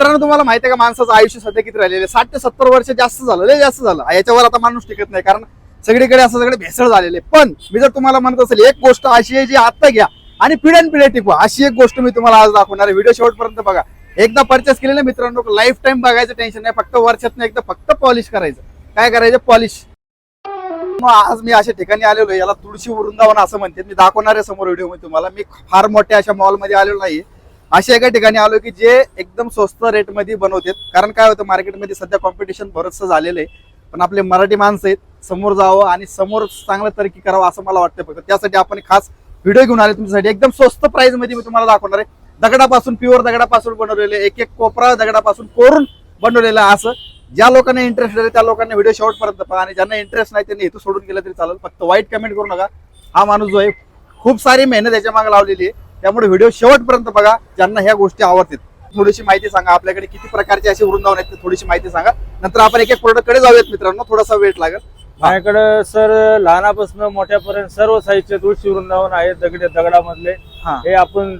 मित्रांनो तुम्हाला माहिती आहे का माणसाचं आयुष्य सध्या किती राहिलेलं आहे? साठ ते सत्तर वर्ष जास्त झालं लय जास्त झालं. याच्यावर आता माणूस टिकत नाही कारण सगळीकडे असं सगळे भेसळ झालेले पण मी जर तुम्हाला म्हणत असेल एक गोष्ट अशी आहे जी आता घ्या आणि पिढ्यान पिढ्या टिकवा. अशी एक गोष्ट मी तुम्हाला आज दाखवणार आहे. व्हिडिओ शेवटपर्यंत बघा. एकदा परचेस केलेलं मित्रांनो लाईफ टाईम बघायचं टेन्शन नाही फक्त वर्षात एकदा फक्त पॉलिश करायचं. काय करायचं? पॉलिश मग आज मी अशा ठिकाणी आलेलो याला तुळशी वृंदावन असं म्हणते मी दाखवणार आहे समोर व्हिडिओमध्ये तुम्हाला. मी फार मोठ्या अशा मॉलमध्ये आलेलो नाही अशा एका ठिकाणी आलो की जे एकदम स्वस्त रेटमध्ये बनवतात. कारण काय होतं मार्केटमध्ये सध्या कॉम्पिटिशन बरंचसं झालेलं आहे. पण आपले मराठी माणसं आहेत समोर जावं आणि समोर चांगलं तरकी करावं असं मला वाटतं फक्त. त्यासाठी आपण खास व्हिडिओ घेऊन आले तुमच्यासाठी. एकदम स्वस्त प्राईजमध्ये मी तुम्हाला दाखवणार आहे. दगडापासून प्युअर दगडापासून बनवलेले एक एक कोपरा दगडापासून कोरून बनवलेलं असं. ज्या लोकांना इंटरेस्ट आहे त्या लोकांना व्हिडिओ शेवटपर्यंत पहा. आणि ज्यांना इंटरेस्ट नाही त्यांनी हेतू सोडून गेलं तरी चालेल. फक्त वाईट कमेंट करू नका. हा माणूस जो आहे खूप सारी मेहनत याच्या मागे लावलेली आहे. त्यामुळे व्हिडिओ शेवटपर्यंत बघा ज्यांना ह्या गोष्टी आवडतात थोडीशी माहिती सांगा आपल्याकडे किती प्रकारचे असे वृंदावन आहेत थोडीशी माहिती सांगा. नंतर आपण एक एक प्रोडक्टकडे जाऊयात मित्रांनो थोडासा वेट लागेल. माझ्याकडे सर लहानापासून मोठ्यापर्यंत सर्व साईजचे तुळशी वृंदावन आहेत दगडे दगडामधले. हा. आपण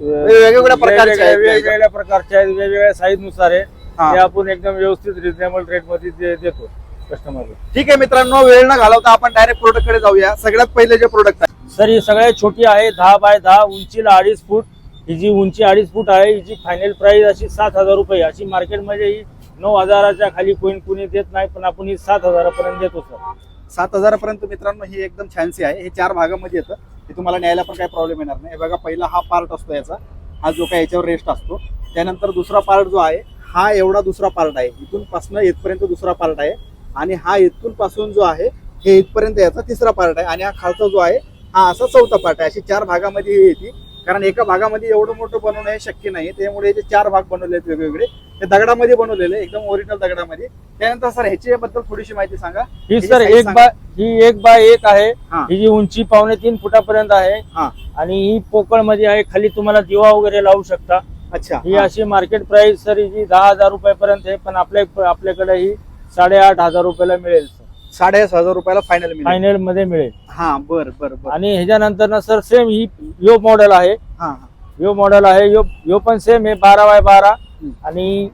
वेगवेगळ्या प्रकारचे आहेत. वेगवेगळ्या प्रकारचे आहेत वेगवेगळ्या साईजनुसार आहे. हा. ते आपण एकदम व्यवस्थित रिजनेबल रेटमध्ये दे- देतो कस्टमरला ठीक आहे मित्रांनो वेळ न घालवता आपण डायरेक्ट प्रोडक्टकडे जाऊया. सगळ्यात पहिले जे प्रोडक्ट सर ही सगळ्यात छोटी आहे दहा बाय दहा उंचीला अडीच फूट. ही जी उंची अडीच फूट आहे हिची फायनल प्राईस अशी सात हजार रुपये अशी मार्केटमध्ये ही नऊ हजाराच्या खाली कोणी कोणी देत नाही पण आपण ही सात हजारापर्यंत देतो सर. सात हजारापर्यंत मित्रांनो ही एकदम छानसी आहे. हे चार भागामध्ये येतं. हे तुम्हाला न्यायला पण काही प्रॉब्लेम येणार नाही. हे बघा पहिला हा पार्ट असतो याचा. हा जो काही याच्यावर रेस्ट असतो. त्यानंतर दुसरा पार्ट जो आहे हा एवढा दुसरा पार्ट आहे. इथून पासून इथपर्यंत दुसरा पार्ट आहे. आणि हा इथून पासून जो आहे हे इथपर्यंत याचा तिसरा पार्ट आहे. आणि हा खालचा जो आहे हा असा चौथा पार्ट आहे. अशी चार भागामध्ये ही येते. कारण एका भागामध्ये एवढं मोठं बनवणं हे शक्य नाही. त्यामुळे याचे चार भाग बनवले आहेत वेगवेगळे ते दगडामध्ये बनवलेले एकदम ओरिजिनल दगडामध्ये. त्यानंतर सर ह्याच्याबद्दल थोडीशी माहिती सांगा. ही सर एक. बाय ही एक बाय एक आहे. हा. ही जी उंची पावणे तीन फुटापर्यंत आहे. हा. आणि ही पोकळमध्ये आहे. खाली तुम्हाला दिवा वगैरे लावू शकता. अच्छा. ही हा. अशी मार्केट प्राइस सर हिची दहा हजार रुपयापर्यंत आहे. पण आपल्या आपल्याकडे ही साडेआठ हजार रुपयाला मिळेल साडेआठ हजार रुपयाला फायनल मिळेल. फायनलमध्ये मिळेल. हा बर बर बर. आणि ह्याच्यानंतर ना सर सेम ही यो मॉडेल आहे. हा यो मॉडेल आहे यो यो पण सेम आहे बारा बाय बारा. हम्म. आणि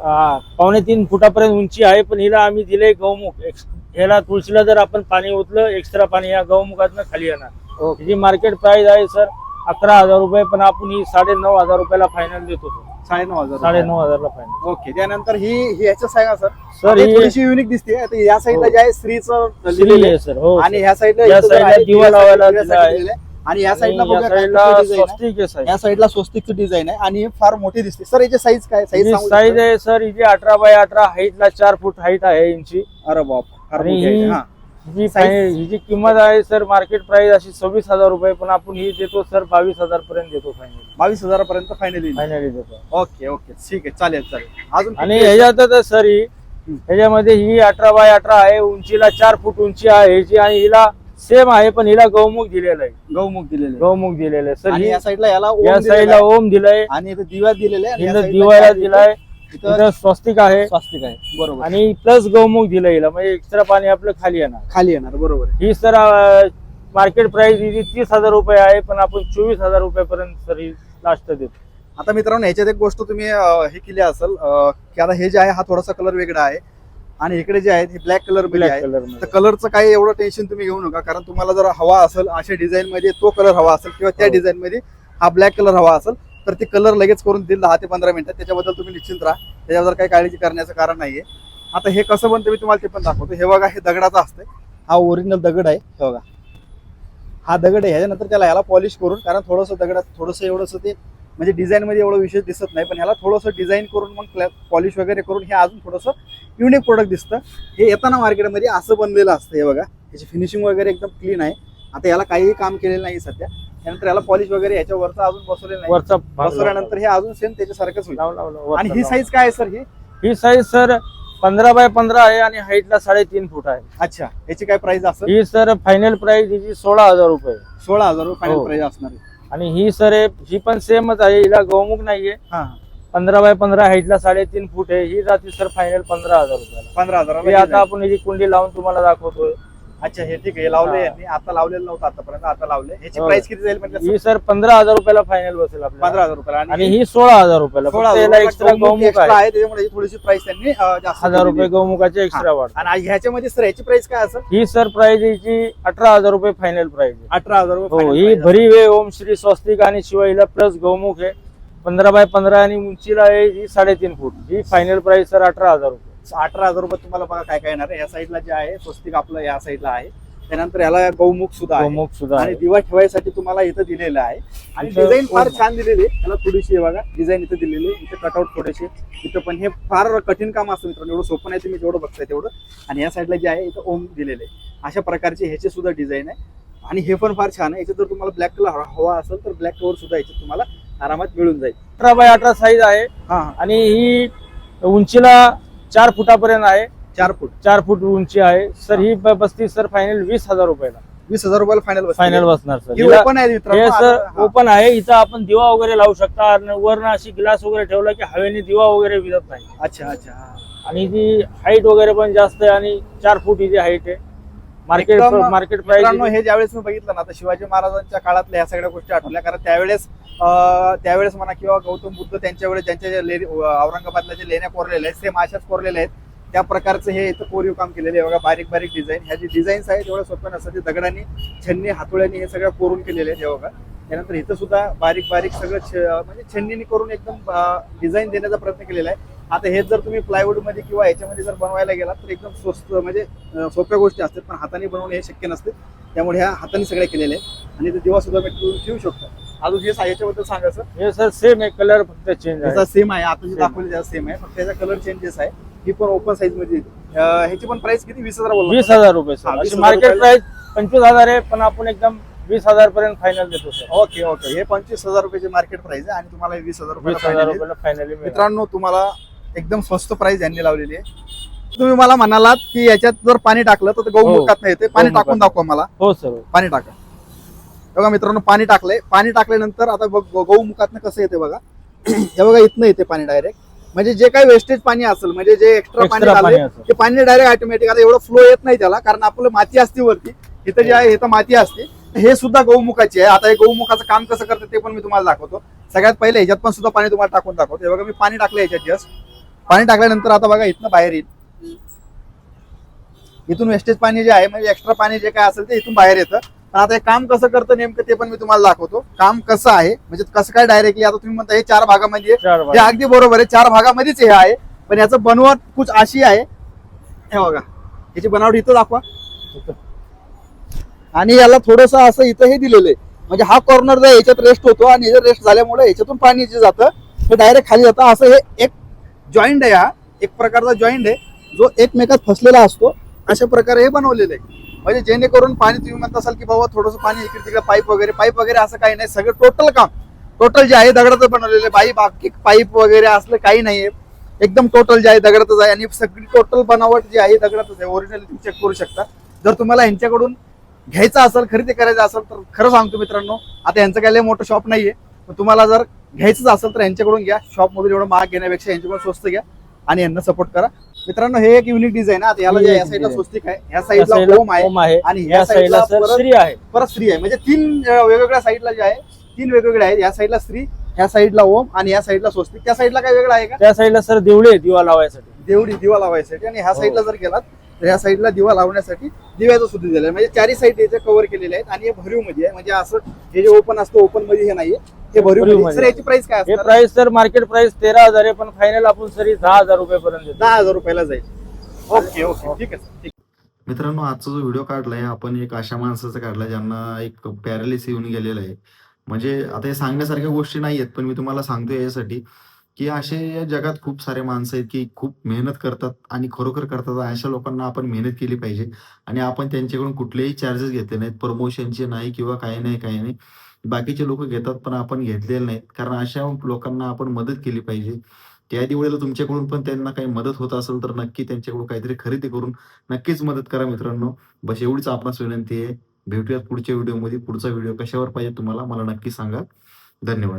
आ, पावणे तीन फुटापर्यंत उंची आहे पण हिला आम्ही दिले गौमुख एक्स- ह्याला तुळशीला जर आपण पाणी ओतलं एक्स्ट्रा पाणी या गौमुखातनं खाली येणार. ओके. हिची मार्केट प्राइस आहे सर अकरा हजार रुपये पण आपण ही साडे नऊ हजार रुपयाला फायनल देतो सर साडे नऊ हजार साडे नऊ हजारला फायनल ओके त्यानंतर ही ही सर. सर ही ही थोडीशी युनिक दिसते. आता या साईडला हो. जे आहे स्त्रीचं दिलेली लिहिलेलं आहे. आहे सर हो आणि ह्या साईडला या इथं दिवा दिव्यासाठी- लावायला दिव्यासाठी दिला आहे. दिलेलं आहे. आणि या आणि साईडला काय design आहे. स्वस्तिक आहे या साईडला स्वस्तिकचं डिझाईन आहे. आणि हे फार मोठी दिसते. सर याची साईज काय? साईज साईज आहे सर हिची अठरा बाय अठरा हाईटला चार फूट हाईट आहे इंची अरे बाप फार आणि मोठी आहे. ही- हा. फाय- हिची किंमत आहे सर मार्केट प्राइस अशी सव्वीस हजार रुपये पण आपण ही देतो सर बावीस हजार पर्यंत देतो फायनल बावीस हजारापर्यंत फायनली फायनली देतो. ओके ओके ठीक आहे चालेल चालेल. अजून आणि किती? ह्याच्यातच सर ही. ह्याच्यामध्ये ही अठरा बाय अठरा आहे उंचीला चार फूट उंची आहे ह्याची आणि हिला सेम आहे पण हिला गौमुख दिलेलं आहे. गौमुख दिलेले आहे. गौमुख दिलेलं आहे. सर आणि ही या साईडला याला ओम या दिलेलं साईडला आहे. ओम दिलंय. आणि इथं दिवा दिलेले आहे काय दिलाय. इथं इथं स्वस्तिक आहे. स्वास्तिक आहे. बरोबर. आणि प्लस गौमुख दिलं हिला म्हणजे एक्स्ट्रा पाणी आपलं खाली येणार. खाली येणार. बरोबर. आहे. ही सर मार्केट प्राइस हिची तीस हजार रुपये आहे पण आपण चोवीस हजार रुपयापर्यंत सर ही लास्ट देतो. आता मित्रांनो ह्याच्यात एक गोष्ट तुम्ही अं, हे केली असेल अं, की आता हे जे आहे हा थोडासा कलर वेगळा आहे. आणि इकडे जे आहे हे ब्लॅक कलरमध्ये ब्लॅक आहे. कलर तर कलरचं काही एवढं टेन्शन तुम्ही घेऊ नका. कारण तुम्हाला जर हवा असेल अशा डिझाईन मध्ये तो कलर हवा असेल किंवा त्या हो. डिझाईन मध्ये हा ब्लॅक कलर हवा असेल तर ते कलर लगेच करून देईल दहा ते पंधरा मिनिटात त्याच्याबद्दल तुम्ही निश्चिंत राहा. त्याच्याबद्दल काही काळजी करण्याचं कारण नाहीये. आता हे कसं बनतं मी तुम्हाला ते पण दाखवतो. हे बघा हे दगडाचं असतंय. हा ओरिजिनल दगड आहे. हे बघा. हा दगड आहे. ह्याच्यानंतर त्याला ह्याला पॉलिश करून कारण थोडंसं दगडात थोडंसं एवढंसं ते म्हणजे डिझाईनमध्ये एवढं विशेष दिसत नाही. पण ह्याला थोडंसं डिझाईन करून मग पॉलिश वगैरे करून हे अजून थोडंसं युनिक प्रोडक्ट दिसतं. हे येताना मार्केटमध्ये असं बनलेलं असतं. हे बघा. याची फिनिशिंग वगैरे एकदम क्लीन आहे. आता याला काहीही काम केलेलं नाही सध्या. त्यानंतर याला पॉलिश वगैरे याच्या वरचं अजून बसवलेलं नाही. वरचा भाग बसवल्यानंतर हे अजून सेम त्याच्यासारखंच होईल. आणि ही. साईज काय आहे सर ही? ही साईज सर पंधरा बाय पंधरा आहे आणि हाईटला साडेतीन फूट आहे. अच्छा. याची काय प्राइस असेल? ही सर फायनल प्राइस हिची सोळा हजार रुपये सोळा हजार रुपये फायनल हो. प्राइस असणार आहे. आणि ही सर ही पण सेमच आहे. हिला गौमुख नाहीये. हा. पंधरा बाय पंधरा हाईटला साडेतीन फूट आहे. ही जाते सर फायनल पंधरा हजार रुपयाला. पंधरा ही हजार आता आपण हिची कुंडी लावून तुम्हाला दाखवतोय. अच्छा हे ठीक आहे हे लावले हा. यांनी. आता लावलेलं नव्हतं आतापर्यंत आता लावले. ह्याची हो. प्राइस किती जाईल म्हणजे ही सर पंधरा हजार रुपयाला फायनल बसेल पंधरा हजार रुपयाला. आणि ही सोळा हजार रुपयाला. सोळा हजार एक्स्ट्रा गौमुख आहे. त्याच्यामुळे ही थोडीशी प्राइस त्यांनी हजार रुपये. गौमुखाचे एक्स्ट्रा वाढ. आणि ह्याच्यामध्ये सर ह्याची प्राइस काय असेल? ही सर प्राइस याची अठरा हजार रुपये फायनल प्राइस आहे. अठरा हजार रुपये हो ही भरी वे ओम श्री स्वस्तिक आणि शिवाईला प्लस गौमुख आहे. पंधरा बाय पंधरा आणि उंचीला आहे ही साडेतीन फूट. ही फायनल प्राइस सर अठरा हजार रुपये. अठरा हजार रुपये तुम्हाला बघा काय काय येणार आहे. या साईडला जे आहे स्वस्तिक आपलं या साईडला आहे. त्यानंतर याला गौमुख सुद्धा आहे. गौमुख सुद्धा आणि आहे दिवा ठेवायसाठी तुम्हाला इथं दिलेलं आहे. आणि इथं डिझाईन फार ओम. छान दिलेली आहे. त्याला थोडीशी आहे बघा डिझाईन इथं दिलेली आहे. इथे कटआउट थोडेसे. इथं पण हे फार कठीण काम असतं मित्रांनो. एवढं सोपं नाही तुम्ही जेवढं बघताय तेवढं. आणि या साईडला जे आहे इथं ओम दिलेले आहे. अशा प्रकारचे ह्याचे सुद्धा डिझाईन आहे. आणि हे पण फार छान आहे. याच्यात जर तुम्हाला ब्लॅक कलर हवा असेल तर ब्लॅक कलर सुद्धा याच्यात तुम्हाला आरामात मिळून जाईल. अठरा बाय अठरा साईज आहे. हा हा. आणि ही उंचीला चार फुटापर्यंत आहे. चार फूट. चार फूट उंची आहे. सर ही ब- बसती सर फायनल वीस हजार रुपयाला. वीस हजार रुपयाला फायनल फायनल बसणार सर. हिला- ओपन आहे हे सर हा. ओपन आहे. इथं आपण दिवा वगैरे लावू शकता. आणि वरनं अशी ग्लास वगैरे ठेवला की हवेने दिवा वगैरे विजत नाही. अच्छा अच्छा हा. आणि ती हाईट वगैरे पण जास्त आहे आणि चार फूट हिची हाईट आहे. मार्केट मार्केट प्राइस हे ज्यावेळेस मी बघितलं ना तर शिवाजी महाराजांच्या काळातल्या ह्या सगळ्या गोष्टी आठवल्या. कारण त्यावेळेस त्यावेळेस म्हणा किंवा गौतम बुद्ध त्यांच्या वेळेस ज्यांच्या औरंगाबादला जे लेण्या कोरलेल्या आहेत सेम अशाच कोरलेल्या आहेत. त्या प्रकारचं हे इथं कोरीव काम केलेले आहे. बघा बारीक बारीक डिझाईन ह्या जे डिझाईन्स आहेत तेवढ्या सोप्या नसतात. ते दगडांनी छन्नी हातोड्यांनी हे सगळं कोरून केलेले आहेत हे बघा. त्यानंतर इथं सुद्धा बारीक बारीक सगळं म्हणजे छन्नीनी करून एकदम डिझाईन देण्याचा प्रयत्न केलेला आहे. आता हे जर तुम्ही प्लायवूडमध्ये किंवा याच्यामध्ये जर बनवायला गेलात तर एकदम स्वस्त म्हणजे सोप्या गोष्टी असतात पण हाताने बनवणे हे शक्य नसते. त्यामुळे ह्या हाताने सगळे केलेले आहे आणि ते दिवा सुद्धा भेटून ठेवू शकतो. अजून हे याच्याबद्दल सांगायचं हे सर सेम आहे कलर फक्त चेंज आहे. सेम आहे. आता जे. दाखवले सेम आहे. फक्त त्याचा कलर चेंजेस आहे. ही पण ओपन साईजमध्ये ह्याची पण प्राइस किती? वीस हजार वीस हजार रुपये सर 20,000 अशी मार्केट प्राइस पंचवीस हजार आहे पण आपण एकदम वीस हजार पर्यंत फायनल देतो सर ओके ओके हे पंचवीस हजार रुपयाची मार्केट प्राइस आहे आणि तुम्हाला हे वीस हजार वीस. रुपयाला फायनली मित्रांनो तुम्हाला एकदम स्वस्त प्राइस यांनी लावलेली आहे. तुम्ही मला म्हणालात की याच्यात जर पाणी टाकलं तर ते गौमुखात नाही येते पाणी. टाकून दाखवा मला. हो सर पाणी टाका. बघा मित्रांनो पाणी टाकलंय. पाणी टाकल्यानंतर आता बघ गौमुखातनं कसं येते बघा. हे बघा इथनं येते पाणी डायरेक्ट म्हणजे जे काही वेस्टेज पाणी असेल म्हणजे जे एक्स्ट्रा पाणी पाणी झालं ते पाणी डायरेक्ट ऑटोमॅटिक आता एवढं फ्लो येत नाही त्याला कारण आपलं माती असते वरती. इथं जे आहे इथं माती असते. हे सुद्धा गौमुखाची आहे. आता हे गौमुखाचं काम कसं करतं ते पण मी तुम्हाला दाखवतो. सगळ्यात पहिले ह्याच्यात पण सुद्धा पाणी तुम्हाला टाकून दाखवतो. हे बघा मी पाणी टाकलं ह्याच्यात जस्ट पाणी टाकल्यानंतर आता बघा इथनं बाहेर येईल. इथून वेस्टेज पाणी जे आहे म्हणजे एक्स्ट्रा पाणी जे काय असेल ते इथून बाहेर येतं. पण आता हे काम कसं करतं नेमकं ते पण मी तुम्हाला दाखवतो. काम कसं आहे म्हणजे कसं काय डायरेक्टली आता तुम्ही म्हणता हे चार भागामध्ये हे अगदी बरोबर आहे. चार भागामध्येच हे आहे. पण याचं बनवट कुछ अशी आहे. हे बघा याची बनावट इथं दाखवा. आणि याला थोडस असं इथं हे दिलेलं आहे. म्हणजे हा कॉर्नर जर याच्यात रेस्ट होतो आणि याच्यात रेस्ट झाल्यामुळे याच्यातून पाणी जे जातं हे डायरेक्ट खाली जातं. असं हे एक जॉईंट आहे हा. एक प्रकारचा जॉईंट आहे. जो एकमेकात फसलेला असतो. अशा प्रकारे हे बनवलेलं आहे. म्हणजे जेणेकरून पाणी तुम्ही म्हणत असाल की बाबा थोडंसं पाणी इकडे तिकडे पाईप वगैरे पाईप वगैरे असं काही नाही. सगळं टोटल काम. टोटल जे आहे दगडाचं बनवलेलं आहे. बाई बाकी पाईप वगैरे असलं काही नाही आहे. एकदम टोटल जे आहे दगडातच आहे. आणि सगळी टोटल बनावट जी आहे दगडातच आहे. ओरिजिनल तुम्ही चेक करू शकता. जर तुम्हाला यांच्याकडून घ्यायचं असेल खरेदी करायचं असेल तर खरं सांगतो मित्रांनो आता यांचं काही लय मोठं शॉप नाहीये पण तुम्हाला जर घ्यायचंच असेल तर यांच्याकडून घ्या शॉप मधून एवढं महाग घेण्यापेक्षा यांच्याकडून स्वस्त घ्या आणि यांना सपोर्ट करा मित्रांनो हे एक युनिक डिझाईन आहे आता याला या साईडला. स्वस्तिक आहे ह्या या साईडला ओम आहे आणि ह्या या साईडला श्री आहे परत स्त्री आहे म्हणजे तीन वेगवेगळ्या साईडला जे आहे तीन वेगवेगळे आहेत या साईडला स्त्री ह्या साईडला ओम आणि या साईडला स्वस्तिक त्या साईडला काय वेगळं आहे का त्या साईडला सर देवळे दिवा लावायसाठी देवडी दिवा लावायसाठी आणि ह्या हो. साईडला जर गेलात तर ह्या साईडला दिवा लावण्यासाठी दिव्याचं सुद्धा दिलेलं आहे. म्हणजे चारही साईड याचे कव्हर केलेले आहेत आणि हे भरीवमध्ये आहे. म्हणजे असं हे जे ओपन असतं ओपनमध्ये हे नाहीये. हे भरीव. सर याची प्राइस काय हे असणार? प्राइस सर मार्केट प्राइस तेरा हजार आहे पण फायनल आपण सर दहा हजार रुपये पर्यंत देतो. दहा हजार रुपयाला जाईल. Okay okay. ठीक आहे ठीक मित्रांनो आजचा जो व्हिडिओ काढलाय आपण एक अशा माणसाचा काढलाय ज्यांना एक पॅरालिस येऊन गेलेला आहे. म्हणजे आता हे सांगण्यासारख्या गोष्टी नाही आहेत पण मी तुम्हाला सांगतोय यासाठी. की असे या जगात खूप सारे माणसं आहेत की खूप मेहनत करतात आणि खरोखर करतात. अशा लोकांना आपण मेहनत केली पाहिजे. आणि आपण त्यांच्याकडून कुठलेही चार्जेस घेतले नाहीत. प्रमोशनचे नाही किंवा काही नाही काही नाही. बाकीचे लोक घेतात पण आपण घेतलेले नाहीत. कारण अशा लोकांना आपण मदत केली पाहिजे. त्या दिवाळीला तुमच्याकडून पण त्यांना काही मदत होत असेल तर नक्की त्यांच्याकडून काहीतरी खरेदी करून नक्कीच मदत करा मित्रांनो. बस एवढीच आपणास विनंती आहे. भेटूयात पुढच्या व्हिडिओमध्ये पुढचा व्हिडिओ कशावर पाहिजे तुम्हाला मला नक्की सांगा. धन्यवाद.